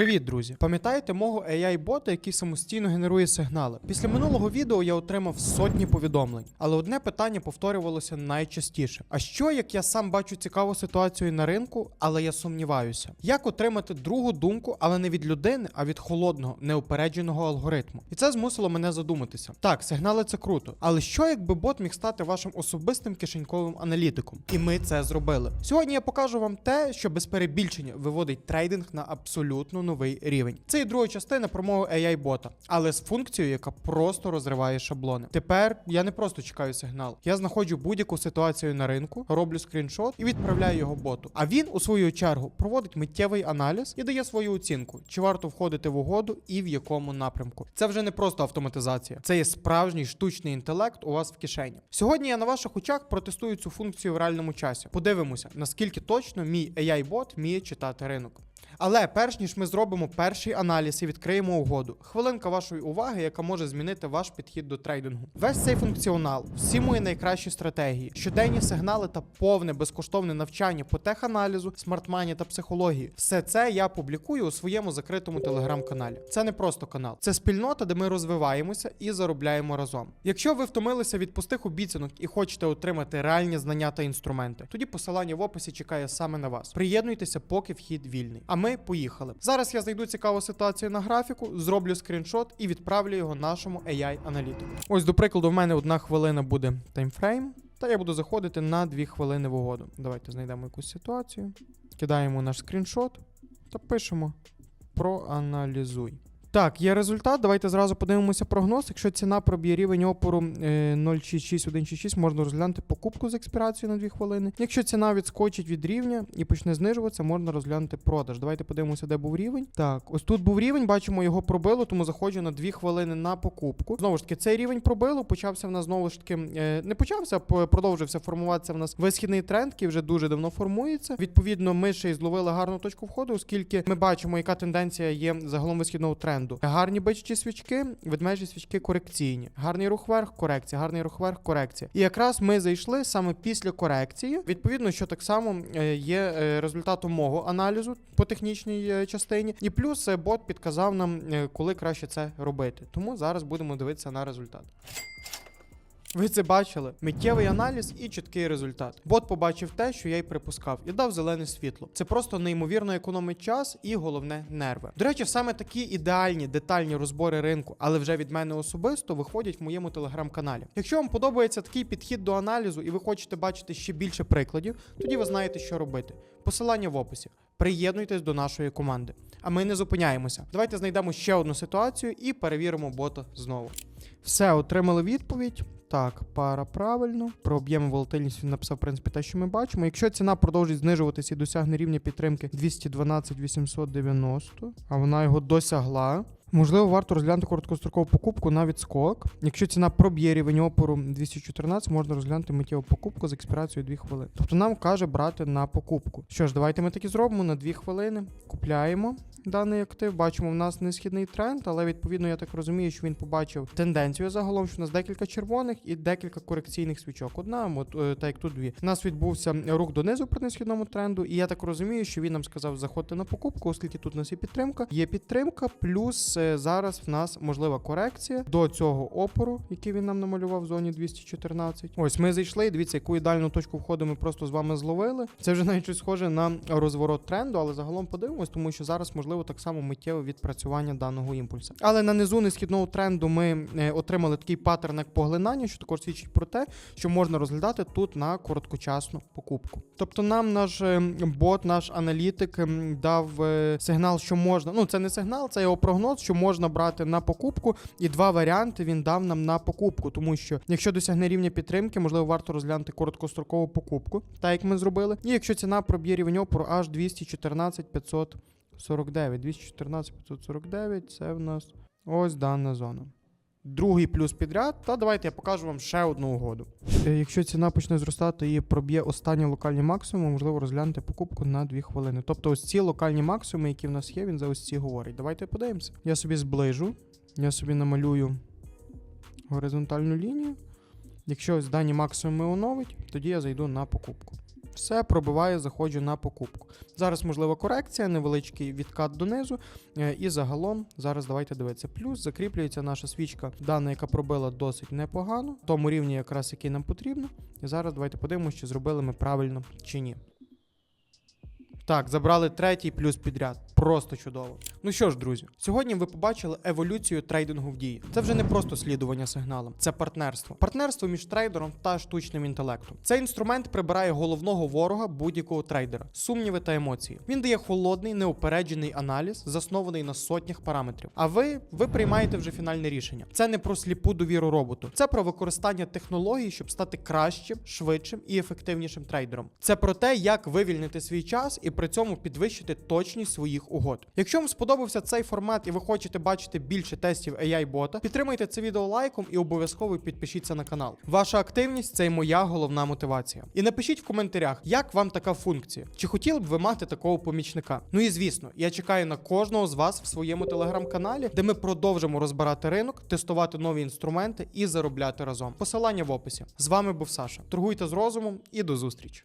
Привіт, друзі! Пам'ятаєте мого AI-бота, який самостійно генерує сигнали? Після минулого відео я отримав сотні повідомлень, але одне питання повторювалося найчастіше: а що як я сам бачу цікаву ситуацію на ринку, але я сумніваюся? Як отримати другу думку, але не від людини, а від холодного, неупередженого алгоритму? І це змусило мене задуматися. Так, сигнали це круто, але що якби бот міг стати вашим особистим кишеньковим аналітиком? І ми це зробили. Сьогодні я покажу вам те, що без перебільшення виводить трейдинг на абсолютно новий рівень. Це і друга частина про мого AI-бота, але з функцією, яка просто розриває шаблони. Тепер я не просто чекаю сигнал. Я знаходжу будь-яку ситуацію на ринку, роблю скріншот і відправляю його боту. А він, у свою чергу, проводить миттєвий аналіз і дає свою оцінку, чи варто входити в угоду і в якому напрямку. Це вже не просто автоматизація, це є справжній штучний інтелект у вас в кишені. Сьогодні я на ваших очах протестую цю функцію в реальному часі. Подивимося, наскільки точно мій AI-бот вміє читати ринок. Але перш ніж ми зробимо перший аналіз і відкриємо угоду, хвилинка вашої уваги, яка може змінити ваш підхід до трейдингу. Весь цей функціонал, всі мої найкращі стратегії, щоденні сигнали та повне безкоштовне навчання по теханалізу, смартмані та психології. Все це я публікую у своєму закритому телеграм-каналі. Це не просто канал, це спільнота, де ми розвиваємося і заробляємо разом. Якщо ви втомилися від пустих обіцянок і хочете отримати реальні знання та інструменти, тоді посилання в описі чекає саме на вас. Приєднуйтеся, поки вхід вільний. А ми поїхали. Зараз я знайду цікаву ситуацію на графіку, зроблю скріншот і відправлю його нашому AI-аналітику. Ось, до прикладу, в мене одна хвилина буде таймфрейм. Та я буду заходити на 2 хвилини в угоду. Давайте знайдемо якусь ситуацію. Кидаємо наш скріншот та пишемо проаналізуй. Так, є результат. Давайте зразу подивимося прогноз. Якщо ціна проб'є рівень опору е, 0,66166, можна розглянути покупку з експірацією на 2 хвилини. Якщо ціна відскочить від рівня і почне знижуватися, можна розглянути продаж. Давайте подивимося, де був рівень. Так, ось тут був рівень, бачимо, його пробило, тому заходжу на 2 хвилини на покупку. Знову ж таки, цей рівень пробило, почався в нас знову ж таки, е, не почався, а продовжився формуватися в нас висхідний тренд, який вже дуже давно формується. Відповідно, ми ще й зловили гарну точку входу, оскільки ми бачимо, яка тенденція є загалом висхідного тренду. Гарні бичачі свічки, ведмежі свічки корекційні. Гарний рух вверх, корекція, гарний рух вверх, корекція. І якраз ми зайшли саме після корекції. Відповідно, що так само е, є е, результатом мого аналізу по технічній е, частині. І плюс бот підказав нам, коли краще це робити. Тому зараз будемо дивитися на результат. Ви це бачили? Миттєвий аналіз і чіткий результат. Бот побачив те, що я й припускав, і дав зелене світло. Це просто неймовірно економить час і головне нерви. До речі, саме такі ідеальні детальні розбори ринку, але вже від мене особисто виходять в моєму телеграм-каналі. Якщо вам подобається такий підхід до аналізу і ви хочете бачити ще більше прикладів, тоді ви знаєте, що робити. Посилання в описі. Приєднуйтесь до нашої команди. А ми не зупиняємося. Давайте знайдемо ще одну ситуацію і перевіримо бота знову. Все, отримали відповідь. Так, пара правильно. Про об'єм волатильність він написав, в принципі, те, що ми бачимо. Якщо ціна продовжить знижуватися і досягне рівня підтримки 212 890, а вона його досягла. Можливо, варто розглянути короткострокову покупку на відскок. Якщо ціна проб'є рівень опору 214, можна розглянути миттєву покупку з експірацією 2 хвилини. Тобто нам каже брати на покупку. Що ж, давайте ми так і зробимо на 2 хвилини. Купляємо даний актив. Бачимо, в нас несхідний тренд, але відповідно я так розумію, що він побачив тенденцію загалом, що у нас декілька червоних і декілька корекційних свічок. Одна, от е, так як тут дві. У нас відбувся рух донизу при несхідному тренду, і я так розумію, що він нам сказав заходьте на покупку, оскільки тут у нас є підтримка. Є підтримка, плюс зараз в нас можлива корекція до цього опору, який він нам намалював в зоні 214. Ось ми зайшли. Дивіться, яку ідеальну точку входу ми просто з вами зловили. Це вже навіть щось схоже на розворот тренду, але загалом подивимось, тому що зараз можливо так само миттєве відпрацювання даного імпульсу. Але на низу несхідного тренду ми е, отримали такий паттерн як поглинання, що також свідчить про те, що можна розглядати тут на короткочасну покупку. Тобто нам наш е, бот, наш аналітик дав е, сигнал, що можна. Ну це не сигнал, це його прогноз, що можна брати на покупку. І два варіанти він дав нам на покупку, тому що якщо досягне рівня підтримки, можливо, варто розглянути короткострокову покупку, так як ми зробили. І якщо ціна проб'є рівень опору аж 214 549. 214 549 це в нас ось дана зона. Другий плюс підряд, та давайте я покажу вам ще одну угоду. Е, Якщо ціна почне зростати і проб'є останні локальні максимуми, можливо розглянути покупку на 2 хвилини. Тобто ось ці локальні максимуми, які в нас є, він за ось ці говорить. Давайте подивимося. Я собі зближу, я собі намалюю горизонтальну лінію. Якщо ось дані максимуми оновить, тоді я зайду на покупку. Все пробиваю, заходжу на покупку. Зараз можлива корекція, невеличкий відкат донизу. Е, І загалом зараз давайте дивитися. Плюс закріплюється наша свічка, дана, яка пробила досить непогано, тому рівні, якраз який нам потрібно. І зараз давайте подивимося, чи зробили ми правильно чи ні. Так, забрали третій плюс підряд. Просто чудово. Ну що ж, друзі, сьогодні ви побачили еволюцію трейдингу в дії. Це вже не просто слідування сигналам, це партнерство. Партнерство між трейдером та штучним інтелектом. Цей інструмент прибирає головного ворога будь-якого трейдера сумніви та емоції. Він дає холодний, неупереджений аналіз, заснований на сотнях параметрів. А ви, ви приймаєте вже фінальне рішення. Це не про сліпу довіру роботу, це про використання технологій, щоб стати кращим, швидшим і ефективнішим трейдером. Це про те, як вивільнити свій час і при цьому підвищити точність своїх угод. Якщо вам сподобався цей формат і ви хочете бачити більше тестів AI бота, підтримайте це відео лайком і обов'язково підпишіться на канал. Ваша активність це й моя головна мотивація. І напишіть в коментарях, як вам така функція, чи хотіли б ви мати такого помічника. Ну і звісно, я чекаю на кожного з вас в своєму телеграм-каналі, де ми продовжимо розбирати ринок, тестувати нові інструменти і заробляти разом. Посилання в описі. З вами був Саша. Торгуйте з розумом і до зустрічі.